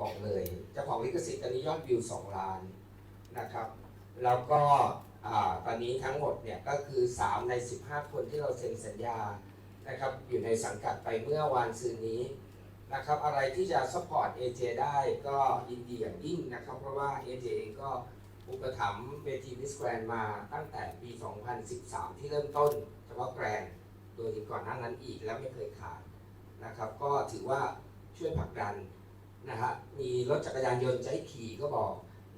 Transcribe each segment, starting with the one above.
บอกเลยเจ้าของลิขสิทธิ์ตอนนี้ยอดวิว 2 ล้านนะครับ แล้วก็อตอนนี้ทั้งหมดเนี่ยก็คือ 3 ใน 15 คนที่เราเซ็นสัญญานะครับอยู่ในสังกัดไปเมื่อวานซืนนี้นะครับอะไรที่จะซัพพอร์ต AJ ได้ก็ยินดีอย่างยิ่งนะครับ เพราะว่า AJ เจเองก็อุปถัมภ์เวทีมิสแกรนมาตั้งแต่ปี 2013 ที่เริ่มต้น เฉพาะแกรนด์โดยก่อนหน้านั้นอีกแล้วไม่เคยขาดนะครับ ก็ถือว่าช่วยผลักดัน นะฮะมีรถจักรยานยนต์ใช้ขี่ก็บอก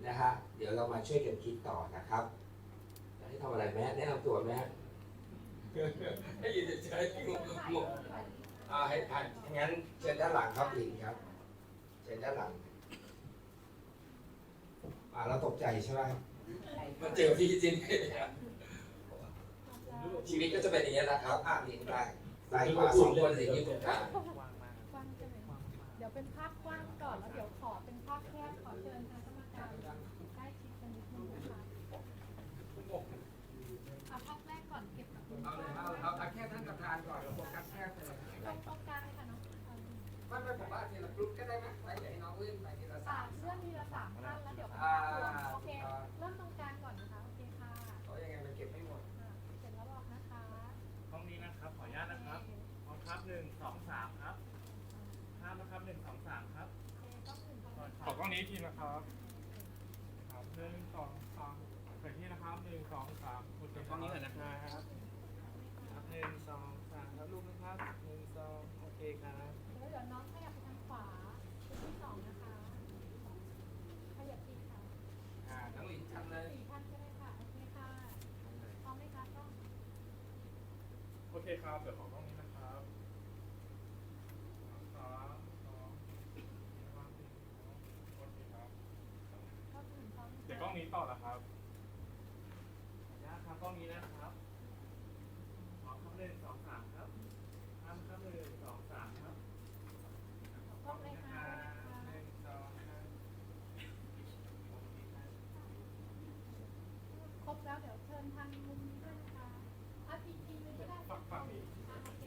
นะฮะเดี๋ยวเรามาช่วยกันคิดต่อนะครับจะให้ทำอะไรแม่แนะนำตัวแม่ให้ยืนเฉยๆงงงอ่าให้อ่านงั้นเชิญด้านหลังครับลิงครับเชิญด้านหลังอ่าเราตกใจใช่ไหมมาเจอพี่จินเนี่ยชีวิตก็จะเป็นอย่างนี้ยนะครับอ่าลิงได้ซ้ายขวาสองคนลิงอยู่ตรงกลางกว้างใช่ไหม เป็นภาพกว้างก่อนแล้วเดี๋ยวขอเป็นภาพแคบขอเชิญทางกรรมการใกล้ชิดกันนิดนึงนะคะเอาภาพแรกก่อนเก็บกับคุณ ขอกล้องนี้อีกทีนะครับครับหนึ่งสองสามไปที่นะครับหนึ่งสองสามคุณเป็นกล้องนี้ก่อนนะครับครับหนึ่งสองสามครับลูกนะครับหนึ่งสองโอเคครับเดี๋ยวเดี๋ยวน้องขยับไปทางขวาชุดที่สองนะคะขยับอีกค่ะอ่าน้องหลินชันเลยสี่ท่านก็ได้ค่ะโอเคค่ะพร้อมไหมคะต้องโอเคครับเดี๋ยวขอกล้องนี้นะครับสามสองนะครับโอเคครับ เข้าถึงพร้อม เดี๋ยวกล้องนี้ต่อนะครับขออนุญาตครับกล้องนี้นะครับขอครับหนึ่งสองสามครับทำครับหนึ่งสองสามครับ พร้อมเลยค่ะ หนึ่งสองสามโอเคครับ ครบแล้วเดี๋ยวเชิญทางมุมนี้ด้วยนะคะอะอีกทีนึงก็ได้ ฝั่งฝั่งนี้ อะโอเค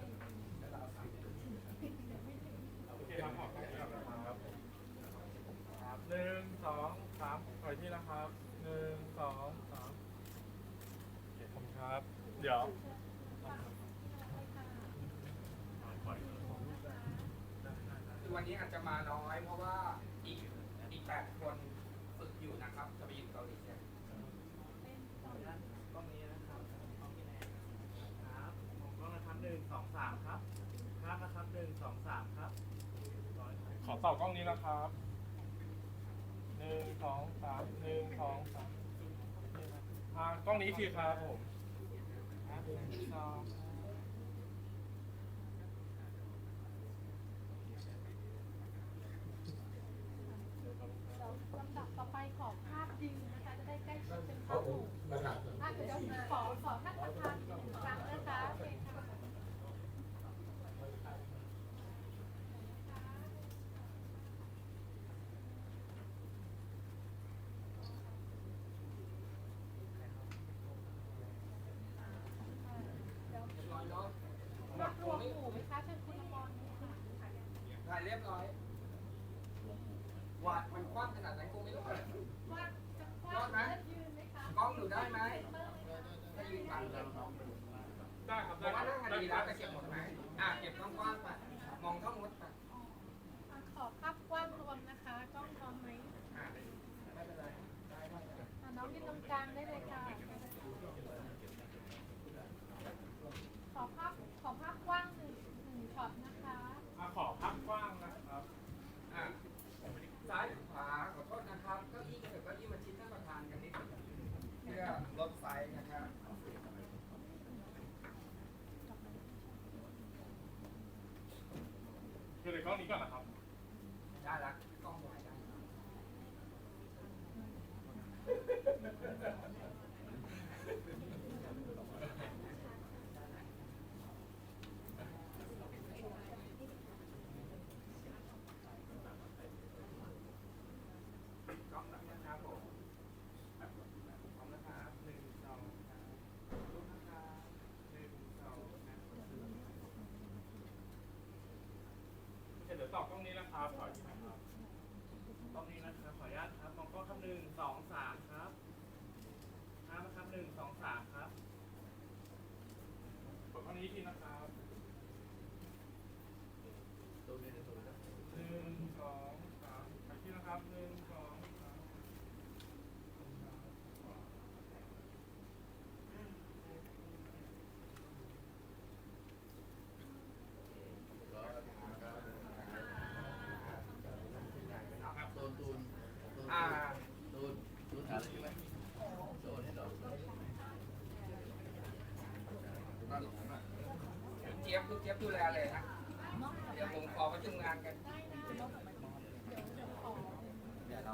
แล้วเราสามเดี๋ยวไม่ถึงโอเคครับขอบคุณครับครับหนึ่งสองสามขออีกที่นะครับหนึ่งสองสามโอเคขอบคุณครับ เดี๋ยว ปล่อย คือวันนี้อาจจะมาน้อย เพราะว่าอีกอีกแปดคนฝึกอยู่นะครับ จะไปอยู่เกาหลีเนี่ย เป็นส ข อ อง อนุญาตกล้องนี้นะครับกล้องที่แนนครับผมกล้องนะครับหนึ่งส องสามครับครับนะครับหนึ่งสองสามครับขอตอบกล้องนี้นะครับหนึ่งสองสามหนึ่งสองสามอ่ากล้องนี้คือครับผมครับหนึ่งสองเดี๋ยวลำดับต่อไปขอภาพยิงนะคะจะได้ใกล้ชิดเป็นภาพหมู่มาถามอะเดี๋ยวขอขอท่านประธานอีกหนึ่งครั้งนะคะโอเคค่ะเดี๋ยว เรียบร้อยเนาะ รวบรวมหมู่ไหมคะเชิญคุณอมรค่ะ ถ่ายเรียบร้อย วาดมันกว้างขนาดไหนกูไม่รู้เลย ว่าจะกว้างและยืนไหมคะ กล้องอยู่ได้ไหมถ้ายืนบังเลย ได้ครับ ผ ได้ ม ค ว่า รับ นั่งกันดีแล้วจะเก็บหมด ไหมอะเก็บกว้างๆไปมองเข้ามดไปอะขอภาพกว้างรวมนะคะ กล้องพร้อมไหมอะไม่เป็นไรได้ได้ อะน้องยืนตรงกลางได้เลยค่ะ ขอภาพขอภาพกว้างหนึ่งหนึ่งช็อตนะคะ อะขอพักกว้างนะครับ อะซ้ายหรือขวาขอโทษนะครับเก้าอี้ก็เถอะเก้าอี้มาชิดท่านประธานกันนิดหนึ่งเพื่อลดไซส์นะครับ คือใน กล้องนี้ก่อนนะครับ ได้แล้วงหมดได้กล้องนะครับผมกล้องนะครับหนึ่งสองสามรูปนะครับหนึ่งสองสาม โอเคเดี๋ยว ตอบกล้องนี้นะครับขออนุญาตครับกล้องนี้นะครับขออนุญาตครับมองกล้องครับหนึ่งสองสามครับภาครับหนึ่งสองสามครับกดกล้องนี้ทีนะครับหนึ่งสองสามอีกทีนะครับหนึ่งสองสาม ตูนตูน อ่า ตูนตูนอะไรใช่ไหมตูนให้ดอก คุณเจี๊ยบ คุณเลยนะ เดี๋ยวผมขอประชุมงานกัน เดี๋ยวเรา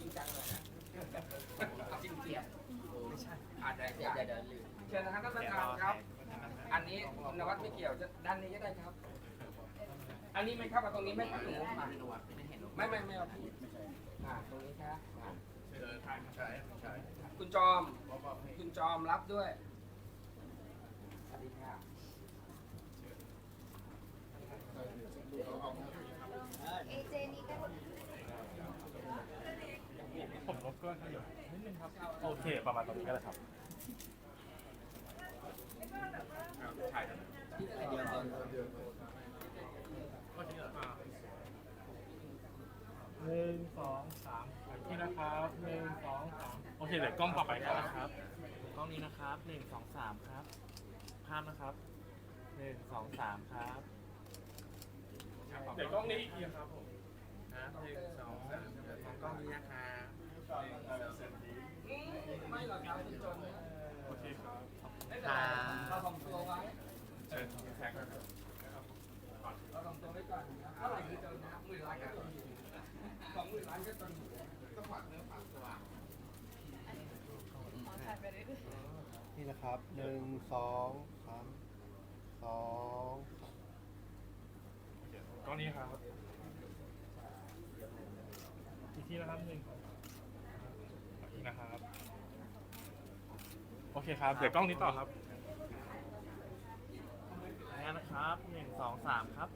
จริงจังเลยนะเอาจริงเจี๊ยบไม่ใช่อาจจะเดี๋ยวเดี๋ยวลืมเชิญนะครับท่านประธานครับ อันนี้คุณนวัดไม่เกี่ยวจะด้านนี้ก็ได้ครับ อันนี้ไม่เข้ามาตรงนี้ไม่เข้าตรงนู้นมาไม่ไม่ไม่เอาพี่อ่าตรงนี้ครับคุณจอม คุณจอมรับด้วย สวัสดีครับ เอเจนี้ก็ผมรบกวนขยับนิดนึงครับ โอเค ประมาณตรงนี้ก็ได้ครับถ่ายกันที่ไหนเดียวก่อนก็ที่อ่าหนึ่งสองสามอีกที่นะครับหนึ่งสองสามโอเคเดี๋ยวกล้องต่อไปกันนะครับกล้องนี้นะครับหนึ่งสองสามครับภาพนะครับหนึ่งสองสามครับ เดี๋ยวกล้องนี้อีกทีครับผมนะหนึ่งสองสามของกล้องนี้นะครับอืมไม่หรอกครับคุณจอมนะโอเคครับไม่เป็นไรเราทำตัวไว้เชิญแขกนะครับเราทำตัวไว้ก่อนนะเท่าไหร่คือจนนะหมื่นล้านก็จนอยู่สองหมื่นล้านก็จนอยู่ต้องฝากเนื้อฝากตัวนี่นะครับหนึ่งสองสามสอง กล้องนี้ครับอีกทีนะครับหนึ่งอีกนะครับ โอเคครับ เดี๋ยวกล้องนี้ต่อครับแล้วนะครับหนึ่งสองสามครับ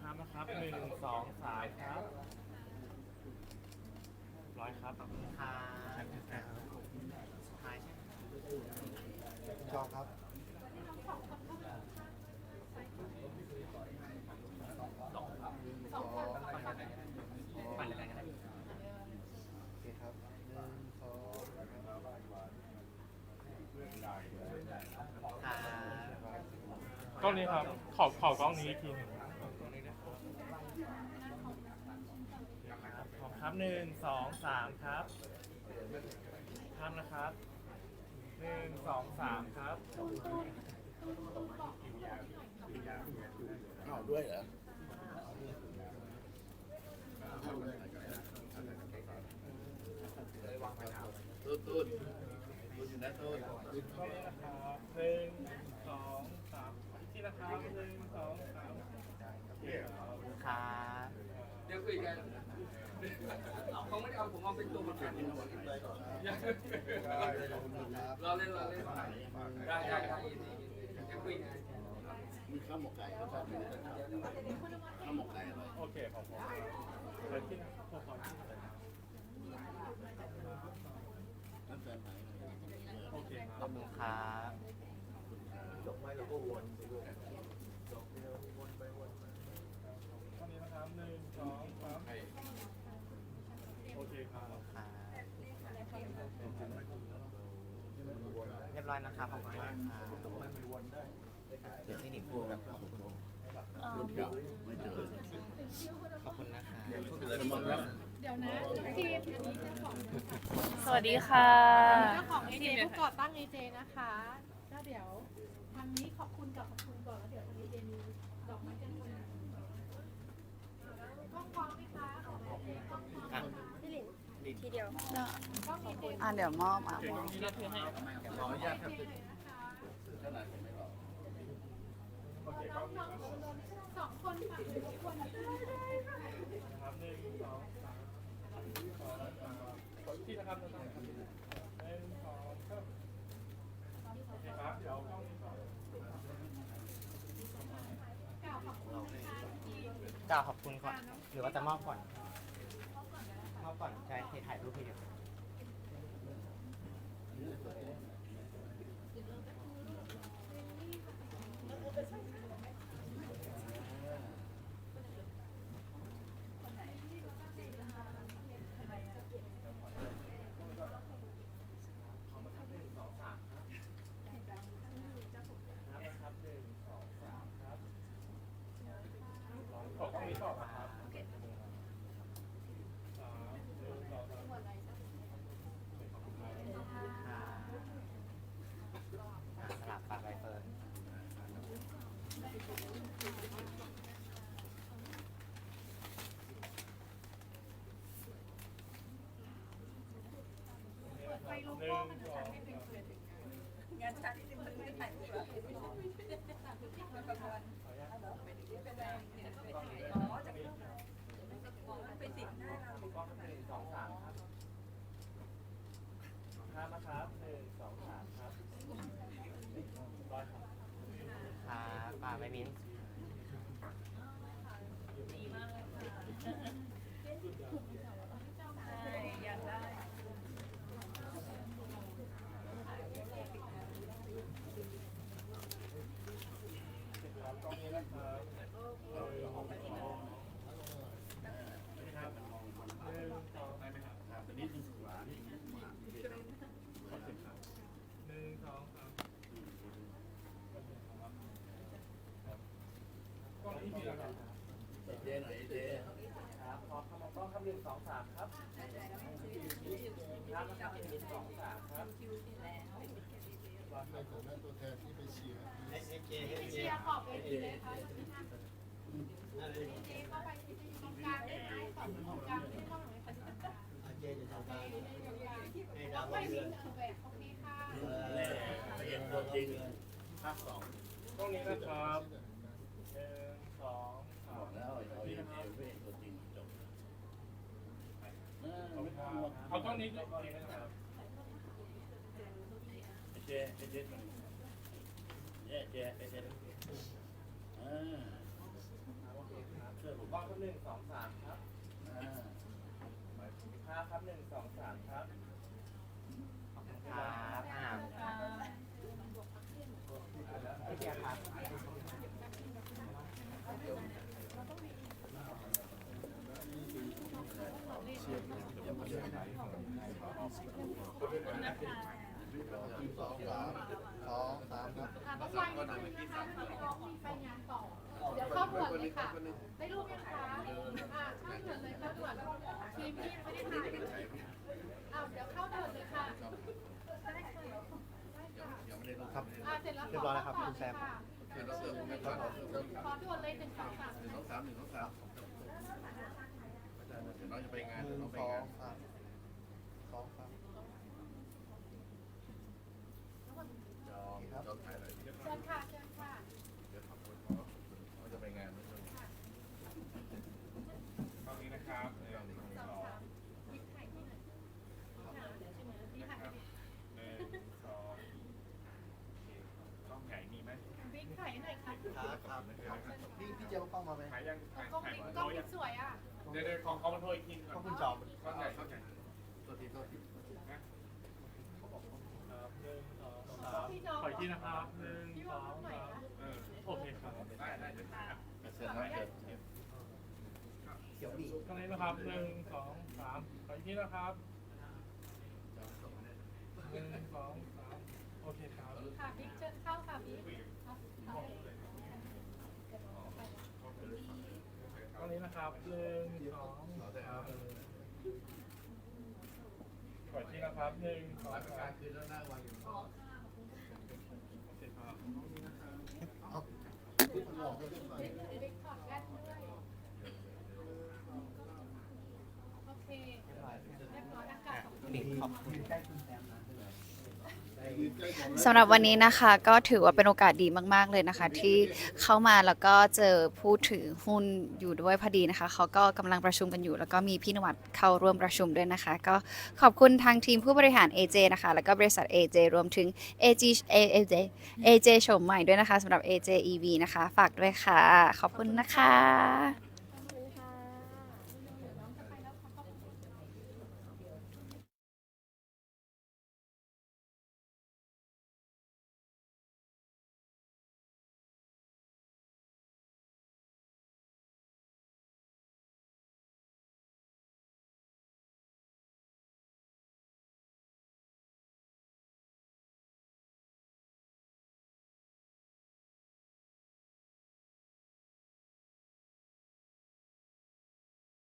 ภาพนะครับหนึ่งสองสามครับร้อยครับจอครับ สองคนสองไปเลยกันโอเคครับหนึ่งสองกล้องนี้ครับ ขอขอกล้องนี้อีกทีหนึ่งขอบครับหนึ่งสองสามครับภาพนะครับหนึ่งสองสามครับเอ เอาด้วยเหรอตูนตูนตูนอยู่นะตูนกล้องนี้นะครับหนึ่งสองสามอีกทีนะครับหนึ่งสองสามโอเคครับเดี๋ยวคุยกันเขาไม่ได้เอาผมเอาเป็นตัวประกันเราเล่นเราเล่นได้ได้ได้ยินดียินดีเดี๋ยวคุยกัน ข้าวหมกไก่ก็ชอบกินข้าวหมกไก่อร่อยโอเคขอบคุณครับเดี๋ยวที่พอพอที่ไหนครับน้ำแฟนไหนโอเคคขรัอบบคุณครับกล้องนี้นะครับหนึ่งสองสามโอเคครับเรียบร้อยนะครับขอบคุณมากครับ เดี๋ยวที่หนิพูดแบบรุ่นเก่าขอบคุณนะครับเดี๋ยวนะทีมนี้เจ้าของสวัสดีค่ะ เจ้าของเอเจผู้ก่อตั้งเอเจนะคะแล้วเดี๋ยวทางนี้ขอบคุณกับขอบคุณก่อนแล้วเดี๋ยวทางนี้เจมีดอกไม้กันคนกล้องพร้อมไหมคะของเอเจกล้องพร้อมอะพี่หลินทีเดียวกล้องเอเจอะเดี๋ยวมอบอะมอบ ขออนุญาตครับ เอเจนะคะ ขนาดผมไม่หรอก โอเคก น้ล้องน้องครับสองคนค่ะทุกคนได้ได้ค่ะนะครับหนึ่งสองสามสองสามขออีกทีนะครับหนึ่งสองสามหนึ่งสองสามโอเคครับเดี๋ยวกล้องนี้ก่อนกล่าวขอบคุณนะคะทีมกล่าวขอบคุณก่อน หรือว่าจะมอบก่อน มอบก่อนใช่ถ่ายรูปให้เดียวนะครับหนึ่งสองสามครับ ขอกล้องนี้ต่อนะครับสลับปากใบเฟิร์นไปโลโก้มันจะไม่เป็นเกิดงานชักที่มันไม่ถ่ายรูปอะมันประมวลเป็นไรเนี่ยอ๋อจากรูปไปติดหน้าเรา กล้องหนึ่งสองสามครับห้านะครับหนึ่งสองสามครับร้อยครับ ครับป่าไม่มิ้น ใช่อยากได้ ครับกล้องนี้นะครับหนึ่งสองนี่ครับหนึ่งสองได้ไหมครับ ครับอันนี้คือขวานี่ขวา หนึ่งสองสามกล้องนี้มีแล้วครับ หน่อยเจครับพอเข้ามากล้องครับหนึ่งสองสามครับครับนะครับหนึ่งสองสามครับตัวแทนที่ไปเชียร์เชียร์ขอบเวทีเลยค่ะเจเข้าไปที่ตรงกลางได้ไหมขอบตรงกลางไม่ต้องหรือไม่ต้องเจจะทำการต้องไปมีหนึ่งแบโอเคค่ะเอียดตัวจริงภาคสองกล้องนี้นะครับหนึ่งสองสา บอ ม กแล้วเราเห็นเอวไม่เห็นตัวจริงจบเออ เอากล้องนี้กล้องนี้นะครับเจเจเจมันเจ๊เจเจเจเออโอเคครับเชื่อผมกล้องครับหนึ่งสองสามครับอ่าห้าครับหนึ่งสองสามครับครับอ่าพี่เบียร์ครับ สองสามสองสามครับอะต้องไวนิดนึงนะคะถ้าน้องมีไปงานต่อ เดี๋ยวเข้าด่วนเลยค่ะ ได้รูปยังคะอ่าเข้าด่วนเลยเข้าด่วนทีมพี่ยังไม่ได้ถ่ายอ้าวเดี๋ยวเข้าด่วนเลยค่ะได้ค่ะได้ค่ะยังไม่ได้ลงครับอ่าเสร็จแล้วเรียบร้อยแล้วครับคุณแซมเดี๋ยวเราเสิร์ฟให้ครับขอด่วนเลยหนึ่งสองสามหนึ่งสองสามหนึ่งสองสามเดี๋ยวน้องจะไปงานหนึ่งน้องไปสองงาน สามสองสาม จองจองถ่ายหน่อย เชิญค่ะเชิญค่ะ เดี๋ยวขอบคุณขอเขาจะไปงานไม่ใช่ กล้องนี้นะครับหนึ่งสอง พริกไข่ที่ไหนค่ะเดี๋ยวใช่ไหมพริกไข่ หนึ่งสองโอเคกล้องใหญ่มีไหม พริกไข่หน่อยค่ะ ครับครับพี่พี่เจียวกล้องมาไหม ถ่ายยังถ่าย กล้อง ถ่าย นี้ มาก ล้อง โทรยั นี้ ง สวยอะ เดี๋ยวเดี๋ยวขอขอมาโทรอีกทีก่อนขอบคุณจอมกล้องใหญ่กล้องใหญ่ตัวทีตัวทีครับหนึ่งสองสามพี่น้องขออีกทีนะครับหนึ่งพี่สว่าองหน่อยสามนะเออโอเคครับได้ได้เดี๋ยวถ่ายครับเสร็จแล้วเสร็จเขียวบีกล้องนี้นะครับหนึ่งสองสามขออีกทีนะครับหนึ่งสองสามโอเคครับค่ะพริกเชิญเข้าค่ะพริกเอาเอา กล้อ งนี้นะครับหนึ่งสองสามขออีกทีนะครับหนึ่งสองรับประสาการมคืนแล้วหน้าวันอยู่โอเคครับหลอกกันหน่อกถอดแว่นด้วยโอเคเรียบร้อยอากาศบิ๊กขอบคุณ สำหรับวันนี้นะคะก็ถือว่าเป็นโอกาสดีมาก ๆ เลยนะคะ ที่เข้ามาแล้วก็เจอผู้ถือหุ้นอยู่ด้วยพอดีนะคะเขาก็กำลังประชุมกันอยู่ แล้วก็มีพี่นวัดเข้าร่วมประชุมด้วยนะคะ ก็ขอบคุณทางทีมผู้บริหาร AJ นะคะ แล้วก็บริษัท AJ รวมถึง AG AJ AJ โฉมใหม่ด้วยนะคะสำหรับ AJ EV นะคะ ฝากด้วยค่ะ ขอบคุณนะคะ